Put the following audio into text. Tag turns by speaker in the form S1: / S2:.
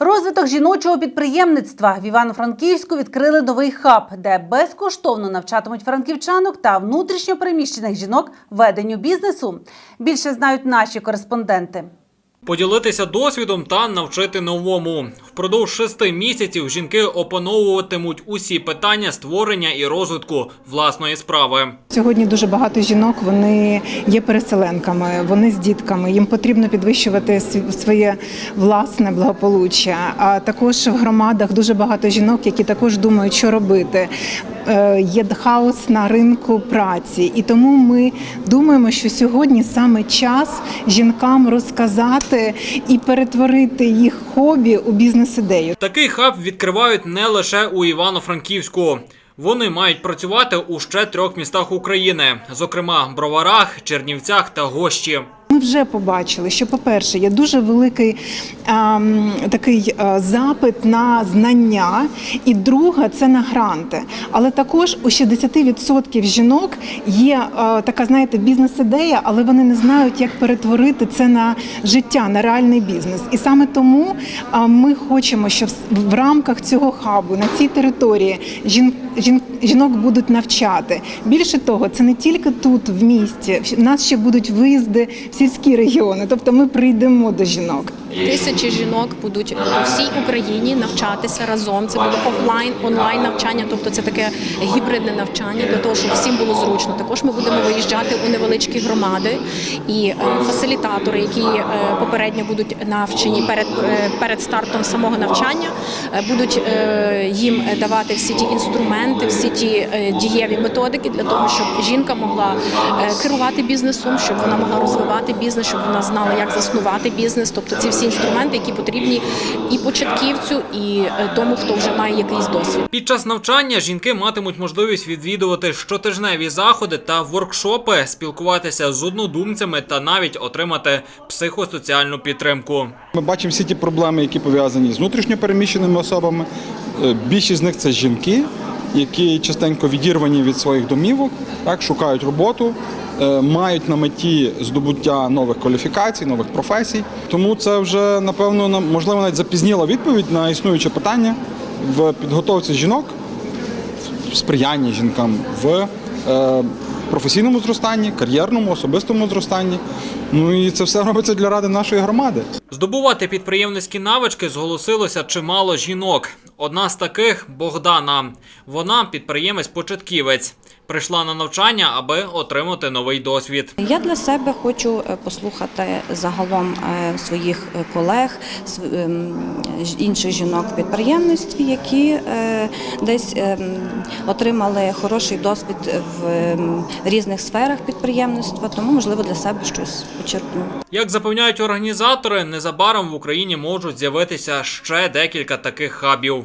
S1: Розвиток жіночого підприємництва в Івано-Франківську відкрили новий хаб, де безкоштовно навчатимуть франківчанок та внутрішньопереміщених жінок веденню бізнесу. Більше знають наші кореспонденти.
S2: Поділитися досвідом та навчити новому. Впродовж шести місяців жінки опановуватимуть усі питання створення і розвитку власної справи.
S3: Сьогодні дуже багато жінок вони є переселенками, вони з дітками. Їм потрібно підвищувати св- своє власне благополуччя. А також в громадах дуже багато жінок, які також думають, що робити. Е, Є хаос на ринку праці, і тому ми думаємо, що сьогодні саме час жінкам розказати і перетворити їх хобі у бізнес-ідею.
S2: Такий хаб відкривають не лише у Івано-Франківську. Вони мають працювати у ще трьох містах України, зокрема Броварах, Чернівцях та Гощі.
S3: Ми вже побачили, що, по-перше, є дуже великий ем, такий е, запит на знання, і друга це на гранти. Але також у 60% жінок є е, така, знаєте, бізнес-ідея, але вони не знають, як перетворити це на життя, на реальний бізнес. І саме тому е, ми хочемо, щоб в рамках цього хабу на цій території жін, жін, жінок будуть навчати. Більше того, це не тільки тут, в місті. У нас ще будуть виїзди в сільські регіони. Тобто ми прийдемо до жінок.
S4: Тисячі жінок будуть по всій Україні навчатися разом. Це буде офлайн, онлайн навчання, тобто це таке гібридне навчання для того, щоб всім було зручно. Також ми будемо виїжджати у невеличкі громади і е, фасилітатори, які е, попередньо будуть навчені перед е, перед стартом самого навчання, будуть їм давати всі ті інструменти, всі ті дієві методики для того, щоб жінка могла керувати бізнесом, щоб вона могла розвивати бізнес, щоб вона знала, як заснувати бізнес. Тобто ці всі інструменти, які потрібні і початківцю, і е, тому, хто вже має якийсь досвід.
S2: Під час навчання жінки матимуть можливість відвідувати щотижневі заходи та воркшопи, спілкуватися з однодумцями та навіть отримати психосоціальну підтримку.
S5: Ми бачимо всі ті проблеми, які пов'язані з внутрішньопереміщеними особами. Е, Більшість з них це жінки, які частенько відірвані від своїх домівок, так, шукають роботу, е, мають на меті здобуття нових кваліфікацій, нових професій. Тому це вже, напевно, можливо, навіть запізніла відповідь на існуюче питання в підготовці жінок, в сприянні жінкам в е, професійному зростанні, кар'єрному, особистому зростанні. Ну і це все робиться для ради нашої громади.
S2: Здобувати підприємницькі навички зголосилося чимало жінок. Одна з таких Богдана. Вона підприємець-початківець. Прийшла на навчання, аби отримати новий досвід.
S6: Я для себе хочу е, послухати загалом е, своїх е, колег, ем, інших жінок в підприємництві, які десь ем, отримали хороший досвід в ем, різних сферах підприємництва, тому можливо для себе щось почерпну.
S2: Як запевняють організатори, незабаром в Україні можуть з'явитися ще декілька таких хабів.